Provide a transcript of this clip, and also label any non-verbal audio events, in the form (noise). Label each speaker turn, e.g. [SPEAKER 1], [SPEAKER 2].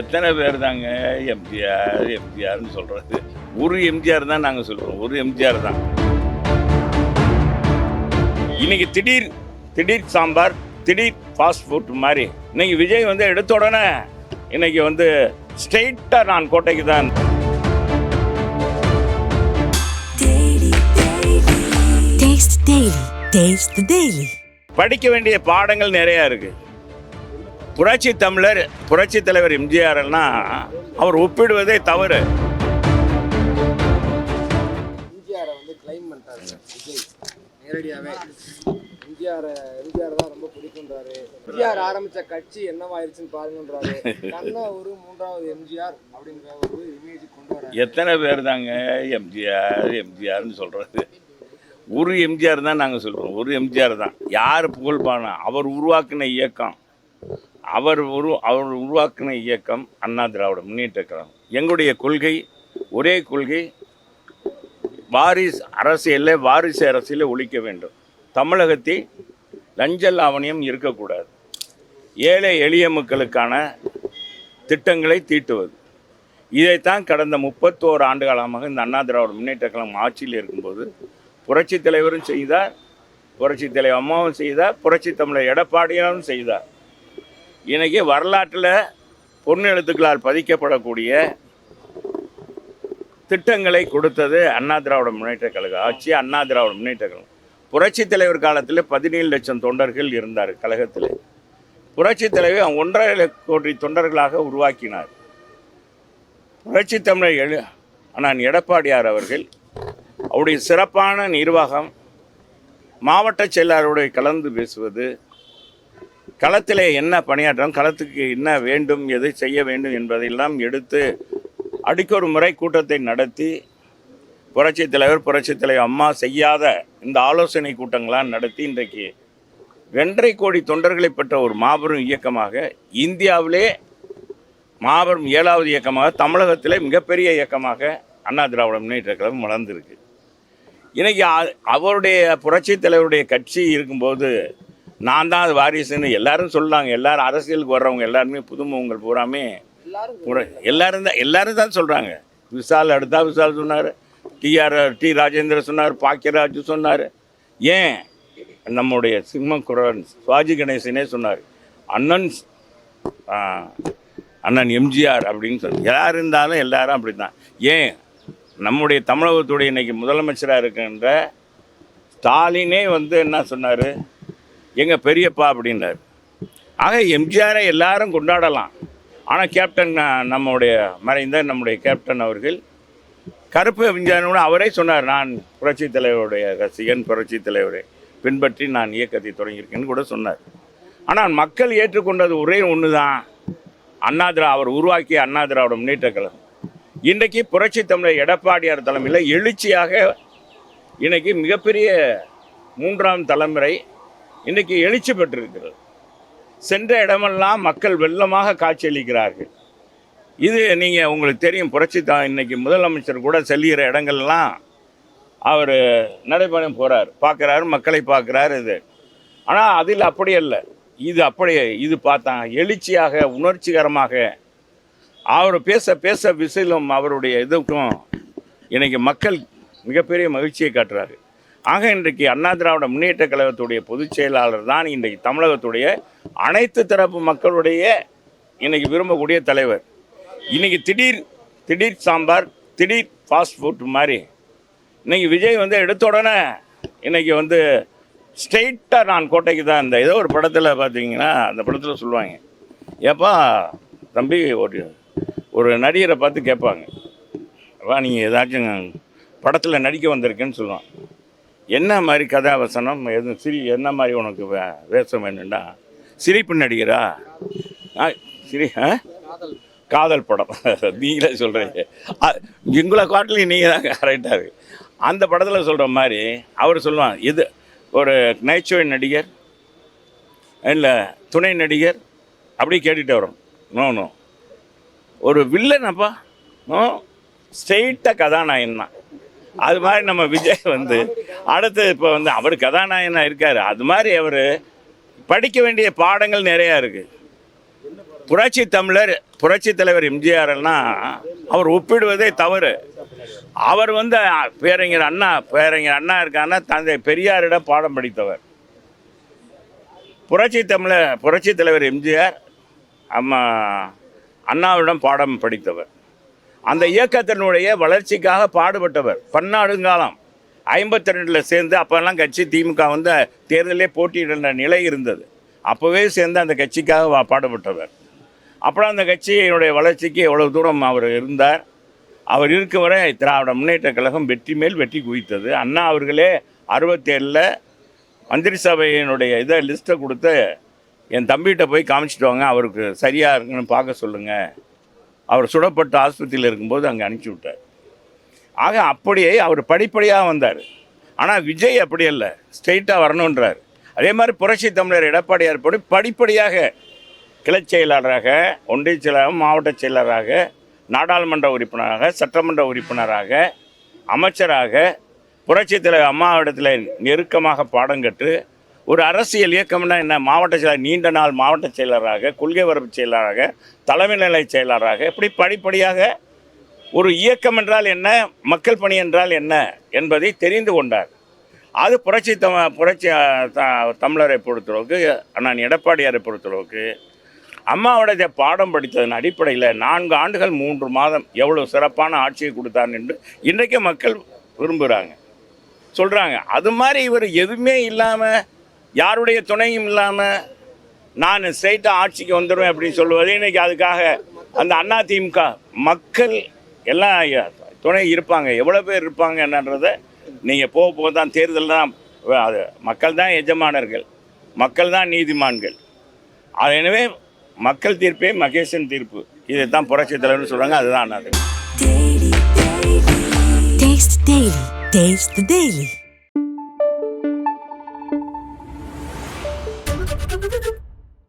[SPEAKER 1] எத்தனை பேர் தாங்க எம்ஜிஆர் எம்ஜிஆர்னு சொல்றது. ஒரு எம்ஜிஆர் தான் நாங்கள் சொல்றோம். ஒரு எம்ஜிஆர் தான். இன்னைக்கு திடீர் திடீர் சாம்பார் திடீர் ஃபாஸ்ட் ஃபுட் மாதிரி. இன்னைக்கு விஜய் வந்து எடுத்த உடனே இன்னைக்கு வந்து ஸ்ட்ரெயிட்டாக நான் கோட்டைக்கு தான். படிக்க வேண்டிய பாடங்கள் நிறையா இருக்கு. புரட்சி தமிழர் புரட்சி தலைவர் எம்ஜிஆர் எல்லாம் அவர் ஒப்பிடுவதே தவறு.
[SPEAKER 2] எம்ஜிஆரை எம்ஜிஆர் எம்ஜிஆர் தான் ரொம்ப பிடிக்குன்றாரு எம்ஜிஆர் ஆரம்பிச்ச கட்சி என்னவாயிருச்சுன்னு பாருங்கன்றாரு. கண்ணா ஒரு மூன்றாவது எம்ஜிஆர் அப்படிங்கிற ஒரு இமேஜ் கொண்டு வராரு.
[SPEAKER 1] எத்தனை பேர் தாங்க எம்ஜிஆர் எம்ஜிஆர்னு சொல்கிறது ஒரு எம்ஜிஆர் தான் நாங்கள் சொல்கிறோம் ஒரு எம்ஜிஆர் தான். யார் புகழ் பானா அவர் உருவாக்கின இயக்கம். அவர் உரு அவர் உருவாக்கின இயக்கம் அண்ணா திராவிட முன்னேற்ற கழகம். எங்களுடைய கொள்கை ஒரே கொள்கை வாரிசு அரசியலில் வாரிசு அரசியலில் ஒழிக்க வேண்டும். தமிழகத்தில் லஞ்ச லாவணியம் இருக்கக்கூடாது. ஏழை எளிய மக்களுக்கான திட்டங்களை தீட்டுவது. இதைத்தான் கடந்த முப்பத்தோரு ஆண்டு காலமாக இந்த அண்ணா திராவிட முன்னேற்ற கழகம் ஆட்சியில் இருக்கும்போது புரட்சி தலைவரும் செய்தார் புரட்சி தலைவர் அம்மாவும் செய்தார் புரட்சி தமிழர் எடப்பாடியாரும் செய்தார். இன்றைக்கி வரலாற்றில் பொன் எழுத்துக்களால் பதிக்கப்படக்கூடிய திட்டங்களை கொடுத்தது அண்ணா திராவிட முன்னேற்ற கழக ஆட்சி அண்ணா திராவிட முன்னேற்ற கழகம். புரட்சி தலைவர் காலத்தில் பதினேழு லட்சம் தொண்டர்கள் இருந்தார் கழகத்தில். புரட்சி தலைவர் ஒன்றரை கோடி தொண்டர்களாக உருவாக்கினார். புரட்சி தமிழர் எழு அண்ணன் எடப்பாடியார் அவர்கள் அவருடைய சிறப்பான நிர்வாகம் மாவட்ட செயலாளருடைய கலந்து பேசுவது களத்திலே என்ன பணியாற்றம் களத்துக்கு என்ன வேண்டும் எது செய்ய வேண்டும் என்பதையெல்லாம் எடுத்து அடிக்கொரு முறை கூட்டத்தை நடத்தி புரட்சித் தலைவர் புரட்சித் தலைவர் அம்மா செய்யாத இந்த ஆலோசனை கூட்டங்களாம் நடத்தி இன்றைக்கு ரெண்டரை கோடி தொண்டர்களை பெற்ற ஒரு மாபெரும் இயக்கமாக இந்தியாவிலே மாபெரும் ஏழாவது இயக்கமாக தமிழகத்திலே மிகப்பெரிய இயக்கமாக அண்ணா திராவிட முன்னேற்ற கழகம் வளர்ந்துருக்கு. இன்றைக்கி அவருடைய புரட்சித் தலைவருடைய கட்சி இருக்கும்போது நான் தான் அது வாரிசுன்னு எல்லாரும் சொல்லாங்க எல்லாரும் அரசியலுக்கு வர்றவங்க எல்லாருமே புதுமுகங்கள் பூராமே
[SPEAKER 2] எல்லாரும்
[SPEAKER 1] தான் எல்லாரும் தான் சொல்கிறாங்க விஷால் அடுத்தா விஷால் சொன்னார். டிஆர் டி ராஜேந்திர சொன்னார். பாக்கியராஜ் சொன்னார். ஏன்? நம்முடைய சிம்மக்குரன் சுவாஜி கணேசனே சொன்னார். அண்ணன் அண்ணன் எம்ஜிஆர் அப்படின்னு சொல்லி யார் இருந்தாலும் எல்லாரும் அப்படி தான் ஏன்? நம்முடைய தமிழகத்துடைய இன்னைக்கு முதலமைச்சராக இருக்கின்ற ஸ்டாலினே வந்து என்ன சொன்னார்? எங்கள் பெரியப்பா அப்படின்றார். ஆக எம்ஜிஆரை எல்லாரும் கொண்டாடலாம். ஆனால் கேப்டன் நம்முடைய மறைந்த நம்முடைய கேப்டன் அவர்கள் கருப்பு எம்ஜிஆர்னு அவரே சொன்னார் நான் புரட்சி தலைவருடைய ரசிகன் புரட்சி தலைவரை பின்பற்றி நான் இயக்கத்தை தொடங்கியிருக்கேன்னு கூட சொன்னார். ஆனால் மக்கள் ஏற்றுக்கொண்டது ஒரே ஒன்று தான் அண்ணா திரா அவர் உருவாக்கிய அண்ணா திராவிட முன்னேற்ற கழகம். இன்றைக்கு புரட்சி தமிழர் எடப்பாடியார் தலைமையில் எழுச்சியாக இன்றைக்கி மிகப்பெரிய மூன்றாம் தலைமுறை இன்றைக்கி எழுச்சி பெற்றிருக்கிறது. சென்ற இடமெல்லாம் மக்கள் வெள்ளமாக காட்சியளிக்கிறார்கள். இது நீங்கள் உங்களுக்கு தெரியும் புரட்சி தான் இன்றைக்கி முதலமைச்சர் கூட செல்கிற இடங்கள்லாம் அவர் நடைபயணம் போகிறார் பார்க்குறாரு மக்களை பார்க்குறாரு இது. ஆனால் அதில் அப்படி அல்ல. இது அப்படியே இது பார்த்தா எழுச்சியாக உணர்ச்சிகரமாக அவர் பேச பேச விசிலும் அவருடைய இதுக்கும் இன்றைக்கி மக்கள் மிகப்பெரிய மகிழ்ச்சியை காட்டுறாரு. ஆக இன்றைக்கு அண்ணா திராவிட முன்னேற்ற கழகத்துடைய பொதுச் செயலாளர் தான் இன்றைக்கு தமிழகத்துடைய அனைத்து தரப்பு மக்களுடைய இன்னைக்கு விரும்பக்கூடிய தலைவர். இன்றைக்கி திடீர் திடீர் சாம்பார் திடீர் ஃபாஸ்ட் ஃபுட் மாதிரி. இன்றைக்கி விஜய் வந்து எடுத்த உடனே இன்றைக்கி வந்து ஸ்ட்ரெயிட்டாக நான் கோட்டைக்கு தான் இந்த ஏதோ ஒரு படத்தில் பார்த்தீங்கன்னா அந்த படத்தில் சொல்லுவாங்க. ஏப்பா தம்பி ஒரு ஒரு நடிகரை பார்த்து கேட்பாங்க. வா நீங்கள் ஏதாச்சும் படத்தில் நடிக்க வந்திருக்கேன்னு சொல்லுவான். என்ன மாதிரி கதாவசனம் எதுவும் சிரி என்ன மாதிரி உனக்கு வே வேஷம் வேணும்டா சிரிப்பு நடிகரா? ஆ சிரி ஆ?
[SPEAKER 2] காதல்
[SPEAKER 1] படம். (laughs) நீங்களே சொல்கிறீங்க எங்களை காட்டிலையும் நீங்கள் தான் கரெக்டாக அந்த படத்தில் சொல்கிற மாதிரி அவர் சொல்லுவான் இது ஒரு நகைச்சுவை நடிகர் இல்லை துணை நடிகர் அப்படி கேட்டுகிட்டு வரும். No no. ஒரு வில்லனப்பா நோ ஸ்ட்ரெயிட்டாக கதாநாயகன் தான். அது மாதிரி நம்ம விஜய் வந்து அடுத்து இப்போ வந்து அவர் கதாநாயகனாக இருக்கார். அது மாதிரி அவர் படிக்க வேண்டிய பாடங்கள் நிறையா இருக்குது புரட்சி தமிழர் புரட்சி தலைவர் எம்ஜிஆர்லாம் அவர் ஒப்பிடுவதே தவறு. அவர் வந்து பேரறிஞர் அண்ணா பேரறிஞர் அண்ணா இருக்காருன்னா தந்தை பெரியாரிடம் பாடம் படித்தவர். புரட்சி தமிழர் புரட்சி தலைவர் எம்ஜிஆர் அம்மா அண்ணாவிடம் பாடம் படித்தவர். அந்த இயக்கத்தினுடைய வளர்ச்சிக்காக பாடுபட்டவர். பன்னாடுங்காலம். ஐம்பத்தி ரெண்டில் சேர்ந்து அப்போல்லாம் கட்சி திமுக வந்து தேர்தலே போட்டியிடுற நிலை இருந்தது. அப்போவே சேர்ந்து அந்த கட்சிக்காக வா- பாடுபட்டவர். அப்புறம் அந்த கட்சியினுடைய வளர்ச்சிக்கு எவ்வளோ தூரம் அவர் இருந்தார். அவர் இருக்கும் வரை திராவிட முன்னேற்ற கழகம் வெற்றி மேல் வெற்றி குவித்தது. அண்ணா அவர்களே அறுபத்தேழில் மந்திரி சபையினுடைய இதை லிஸ்ட்டை கொடுத்து என் தம்பிகிட்ட போய் காமிச்சிட்டு வாங்க அவருக்கு சரியாக இருக்குன்னு பார்க்க சொல்லுங்கள் அவர் சுடப்பட்டு ஆஸ்பத்திரியில் இருக்கும்போது அங்கே அனுப்பிச்சி விட்டார் ஆக அப்படியே அவர் படிப்படியாக வந்தார். ஆனால் விஜய் அப்படி இல்லை ஸ்ட்ரெயிட்டாக வரணுன்றார். அதே மாதிரி புரட்சி தமிழர் எடப்பாடியார் படி படிப்படியாக கிளை செயலாளராக ஒன்றிய செயலாளர் மாவட்ட செயலராக நாடாளுமன்ற உறுப்பினராக சட்டமன்ற உறுப்பினராக அமைச்சராக புரட்சி தலைவர் அம்மாவிடத்தில் நெருக்கமாக பாடம் கற்று ஒரு அரசியல் இயக்கம்னா என்ன? மாவட்ட செயலர் நீண்ட நாள் மாவட்ட செயலராக கொள்கை வரப்பு செயலராக தலைமை நிலை செயலராக இப்படி படிப்படியாக ஒரு இயக்கம் என்றால் என்ன? மக்கள் பணி என்றால் என்ன? என்பதை தெரிந்து கொண்டார். அது புரட்சி தம புரட்சி த- தமிழரை பொறுத்தளவுக்கு நான் எடப்பாடியாரை பொறுத்தளவுக்கு அம்மாவுடைய பாடம் படித்ததன் அடிப்படையில் நான்கு ஆண்டுகள் மூன்று மாதம் எவ்வளோ சிறப்பான ஆட்சியை கொடுத்தார் என்று இன்றைக்கு மக்கள் விரும்புகிறாங்க சொல்கிறாங்க அது மாதிரி இவர் எதுவுமே இல்லாமல் யாருடைய துணையும் இல்லாமல் நான் ஸ்ட்ரைட்டாக ஆட்சிக்கு வந்துடுவேன் அப்படின்னு சொல்லுவது. இன்றைக்கி அதுக்காக அந்த அண்ணா திமுக மக்கள் எல்லாம் துணை இருப்பாங்க. எவ்வளோ பேர் இருப்பாங்க என்னன்றதை நீங்கள் போக போக தான் தேர்தல் தான் அது மக்கள் தான் எஜமானர்கள். மக்கள் தான் நீதிமான்கள். அது எனவே மக்கள் தீர்ப்பே மகேசன் தீர்ப்பு. இதை தான் புரட்சி தலைவர்னு சொல்கிறாங்க அதுதான் அது.